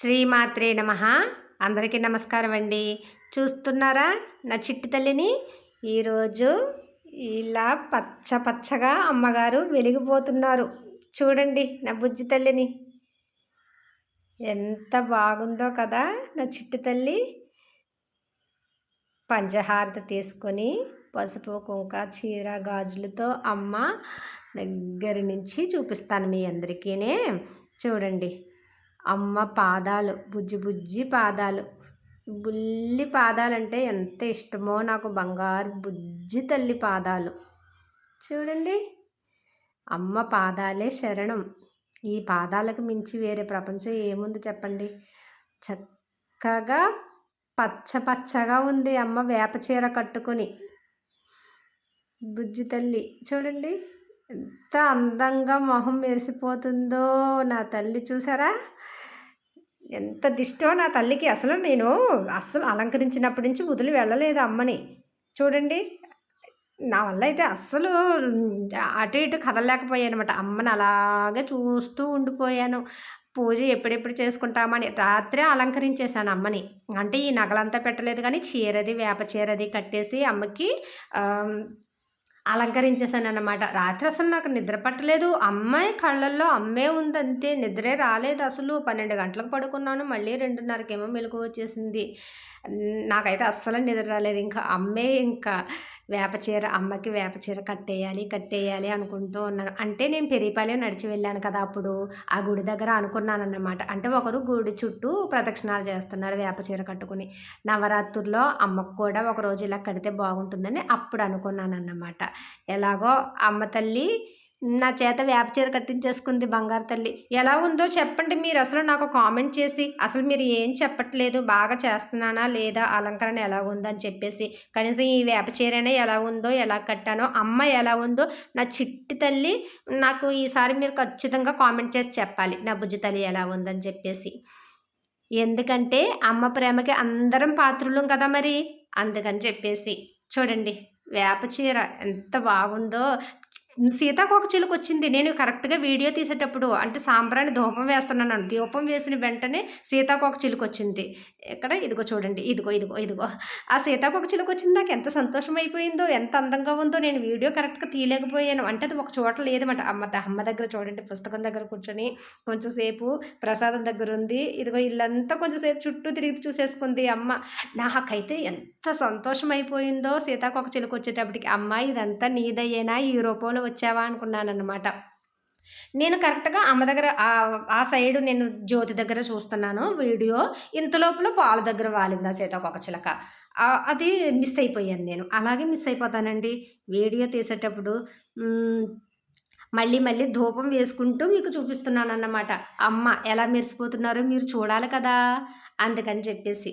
శ్రీమాత్రే నమ. అందరికీ నమస్కారం అండి. చూస్తున్నారా నా చిట్టి తల్లిని? ఈరోజు ఇలా పచ్చ పచ్చగా అమ్మగారు వెలిగిపోతున్నారు. చూడండి నా బుజ్జి తల్లిని. ఎంత బాగుందో కదా నా చిట్టి తల్లి. పంచహారత తీసుకొని పసుపు కుంక చీర గాజులతో అమ్మ దగ్గర నుంచి చూపిస్తాను మీ అందరికీనే. చూడండి. అమ్మ పాదాలు బుజ్జి బుజ్జి పాదాలు. బుల్లి పాదాలంటే ఎంత ఇష్టమో నాకు బంగారు బుజ్జి తల్లి పాదాలు. చూడండి అమ్మ పాదాలే శరణం. ఈ పాదాలకు మించి వేరే ప్రపంచం ఏముంది చెప్పండి? చక్కగా పచ్చ పచ్చగా ఉంది అమ్మ వేప చీర కట్టుకొని. బుజ్జి తల్లి చూడండి. ఎంత అందంగా మొహం మెరిసిపోతుందో నా తల్లి చూసారా? ఎంత దిష్టో నా తల్లికి అసలు నేను అసలు అలంకరించినప్పటి నుంచి వదిలి వెళ్ళలేదు అమ్మని. చూడండి నా వల్ల అయితే అస్సలు అటు ఇటు కదలలేకపోయాను అనమాట అమ్మని అలాగే చూస్తూ ఉండిపోయాను. పూజ ఎప్పుడెప్పుడు చేసుకుంటామని రాత్రే అలంకరించేశాను అమ్మని. అంటే ఈ నగలంతా పెట్టలేదు కానీ చీరది వేప చీరది కట్టేసి అమ్మకి అలంకరించేశానమాట రాత్రి అసలు నాకు నిద్ర పట్టలేదు. అమ్మాయి కళ్ళల్లో అమ్మే ఉంది అంతే నిద్రే రాలేదు అసలు. పన్నెండు గంటలకు పడుకున్నాను. మళ్ళీ రెండున్నరకేమో మెలకు వచ్చేసింది. నాకైతే అస్సలు నిద్ర రాలేదు. ఇంకా అమ్మే ఇంకా వేపచీర అమ్మకి వేపచీర కట్టేయాలి కట్టేయాలి అనుకుంటూ ఉన్నాను అంటే నేను పెరిపాలెం నడిచి వెళ్ళాను కదా అప్పుడు ఆ గుడి దగ్గర అనుకున్నాను అన్నమాట అంటే ఒకరు గుడి చుట్టూ ప్రదక్షిణాలు చేస్తున్నారు వేపచీర కట్టుకుని. నవరాత్రుల్లో అమ్మకు కూడా ఒక రోజు ఇలా కడితే బాగుంటుందని అప్పుడు అనుకున్నాను అన్నమాట ఎలాగో అమ్మ తల్లి నా చేత వేప చీర కట్టించేసుకుంది బంగారు తల్లి. ఎలా ఉందో చెప్పండి మీరు. అసలు నాకు కామెంట్ చేసి అసలు మీరు ఏం చెప్పట్లేదు బాగా చేస్తున్నానా లేదా అలంకరణ ఎలా ఉందని చెప్పేసి. కనీసం ఈ వేప చీరైనా ఎలా ఉందో ఎలా కట్టానో అమ్మ ఎలా ఉందో నా చిట్టి తల్లి నాకు ఈసారి మీరు ఖచ్చితంగా కామెంట్ చేసి చెప్పాలి. నా బుజ్జి తల్లి ఎలా ఉందని చెప్పేసి. ఎందుకంటే అమ్మ ప్రేమకి అందరం పాత్రులం కదా మరి. అందుకని చెప్పేసి. చూడండి వేప చీర ఎంత బాగుందో సీతాకోక చిలుక వచ్చింది నేను కరెక్ట్గా వీడియో తీసేటప్పుడు అంటే సాంబ్రాన్ని ధూపం వేస్తున్నాను ధూపం వేసిన వెంటనే సీతాకోక చిలుక వచ్చింది ఇక్కడ ఇదిగో చూడండి. ఇదిగో ఇదిగో ఇదిగో. ఆ సీతాకోక చిలుక వచ్చింది నాకు ఎంత సంతోషం అయిపోయిందో ఎంత అందంగా ఉందో నేను వీడియో కరెక్ట్గా తీయలేకపోయాను. అంటే అది ఒక చోట లేదన్నమాట. అమ్మ అమ్మ దగ్గర చూడండి. పుస్తకం దగ్గర కూర్చొని కొంచెంసేపు ప్రసాదం దగ్గర ఉంది. ఇదిగో ఇల్లంతా కొంచెంసేపు చుట్టూ తిరిగి చూసేసుకుంది అమ్మ. నాకైతే ఎంత సంతోషం అయిపోయిందో సీతాకోక చిలుక వచ్చేటప్పటికి అమ్మ ఇదంతా నీదయ్యేనా? ఈ రూపంలో వచ్చావా అనుకున్నాను అనమాట నేను కరెక్ట్గా అమ్మ దగ్గర ఆ సైడ్ నేను జ్యోతి దగ్గర చూస్తున్నాను వీడియో. ఇంతలోపల పాల దగ్గర వాలిందా సీతాకొక చిలక. అది మిస్ అయిపోయాను నేను. అలాగే మిస్ అయిపోతానండి. వీడియో తీసేటప్పుడు మళ్ళీ మళ్ళీ ధూపం వేసుకుంటూ మీకు చూపిస్తున్నాను అన్నమాట అమ్మ ఎలా మెరిసిపోతున్నారో మీరు చూడాలి కదా. అందుకని చెప్పేసి.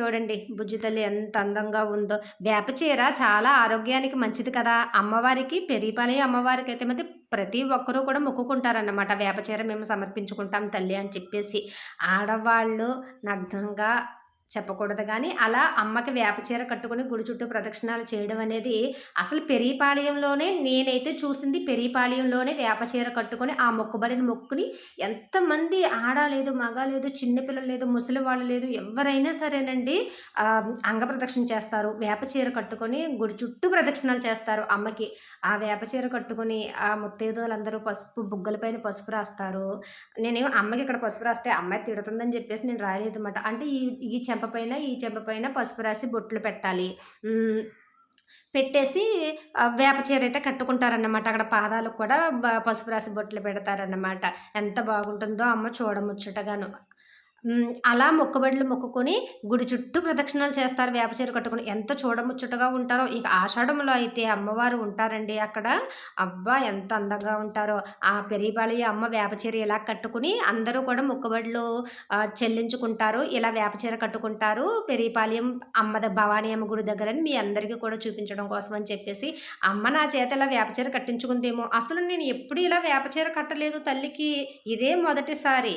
చూడండి బుజ్జి తల్లి ఎంత అందంగా ఉందో. వేప చీర చాలా ఆరోగ్యానికి మంచిది కదా. అమ్మవారికి పెరిపాలి అమ్మవారికి అయితే మధ్య ప్రతి ఒక్కరూ కూడా మొక్కుకుంటారన్నమాట. వేప చీర మేము సమర్పించుకుంటాం తల్లి అని చెప్పేసి. ఆడవాళ్ళు నగ్నంగా చెప్పకూడదు. కానీ అలా అమ్మకి వేప చీర కట్టుకుని గుడి చుట్టూ ప్రదక్షిణాలు చేయడం అనేది అసలు పెరిపాలయంలోనే నేనైతే చూసింది పెరిపాలయంలోనే వేప చీర కట్టుకొని ఆ మొక్కుబడిని మొక్కుని ఎంతమంది ఆడ లేదు మగ లేదు చిన్నపిల్లలు లేదు ముసలి వాళ్ళు లేదు ఎవరైనా సరేనండి అంగ ప్రదక్షిణ చేస్తారు. వేప చీర కట్టుకొని గుడి చుట్టూ ప్రదక్షిణాలు చేస్తారు అమ్మకి. ఆ వేప చీర కట్టుకొని ఆ ముత్తైదువులందరూ పసుపు బుగ్గలపైన పసుపు రాస్తారు. నేను అమ్మకి ఇక్కడ పసుపు రాస్తే అమ్మాయి తిడుతుందని చెప్పేసి నేను రాయలేదు అనమాట అంటే ఈ ఈ చెంప పైన ఈ చెంప పైన పసుపు రాసి బొట్లు పెట్టాలి. పెట్టేసి వేప చీర అయితే కట్టుకుంటారన్నమాట. అక్కడ పాదాలకు కూడా పసుపు రాసి బొట్లు పెడతారన్నమాట. ఎంత బాగుంటుందో అమ్మ చూడముచ్చటగాను. అలా మొక్కబడులు మొక్కుకొని గుడి చుట్టూ ప్రదక్షిణాలు చేస్తారు వేప చీర కట్టుకుని. ఎంత చూడముచ్చటగా ఉంటారో. ఇక ఆషాఢంలో అయితే అమ్మవారు ఉంటారండి అక్కడ. అబ్బా ఎంత అందంగా ఉంటారో. ఆ పెరిపాలి అమ్మ వేప చీర ఇలా కట్టుకుని అందరూ కూడా మొక్కబడులు చెల్లించుకుంటారు. ఇలా వేప చీర కట్టుకుంటారు. పెరిపాలెం అమ్మ భవానీ అమ్మ గుడి దగ్గర మీ అందరికీ కూడా చూపించడం కోసం అని చెప్పేసి అమ్మ నా చేత ఇలా వేప చీర కట్టించుకుందేమో. అసలు నేను ఎప్పుడు ఇలా వేప చీర కట్టలేదు తల్లికి. ఇదే మొదటిసారి.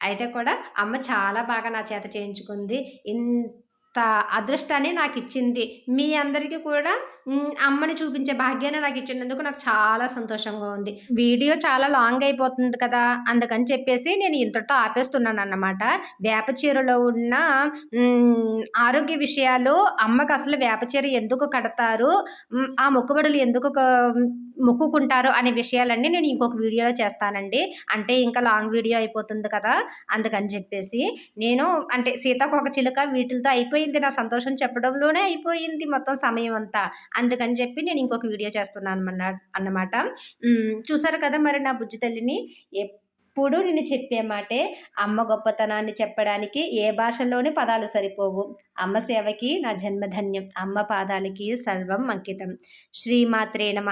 అయితే కూడా అమ్మ చాలా బాగా నా చేత చేయించుకుంది. ఇంత అదృష్టాన్ని నాకు ఇచ్చింది. మీ అందరికీ కూడా అమ్మని చూపించే భాగ్యాన్ని నాకు ఇచ్చినందుకు నాకు చాలా సంతోషంగా ఉంది. వీడియో చాలా లాంగ్ అయిపోతుంది కదా అందుకని చెప్పేసి నేను ఇంతటితో ఆపేస్తున్నాను అన్నమాట. వేప చీరలో ఉన్న ఆరోగ్య విషయాలు అమ్మకు అసలు వేప చీర ఎందుకు కడతారు? ఆ మొక్కుబడులు ఎందుకు మొక్కుకుంటారు అనే విషయాలన్నీ నేను ఇంకొక వీడియోలో చేస్తానండి. అంటే ఇంకా లాంగ్ వీడియో అయిపోతుంది కదా అందుకని చెప్పేసి. నేను అంటే సీతాకోక చిలుక వీటితో అయిపోయింది. నా సంతోషం చెప్పడంలోనే అయిపోయింది మొత్తం సమయం అంతా. అందుకని చెప్పి నేను ఇంకొక వీడియో చేస్తున్నాను అన్న అన్నమాట. చూసారు కదా మరి నా బుజ్జి తల్లిని? ఎప్పుడు నేను చెప్పే మాటే అమ్మ గొప్పతనాన్ని చెప్పడానికి ఏ భాషలోని పదాలు సరిపోవు. అమ్మ సేవకి నా జన్మధన్యం అమ్మ పాదాలకి సర్వం అంకితం. శ్రీమాత్రే నమ.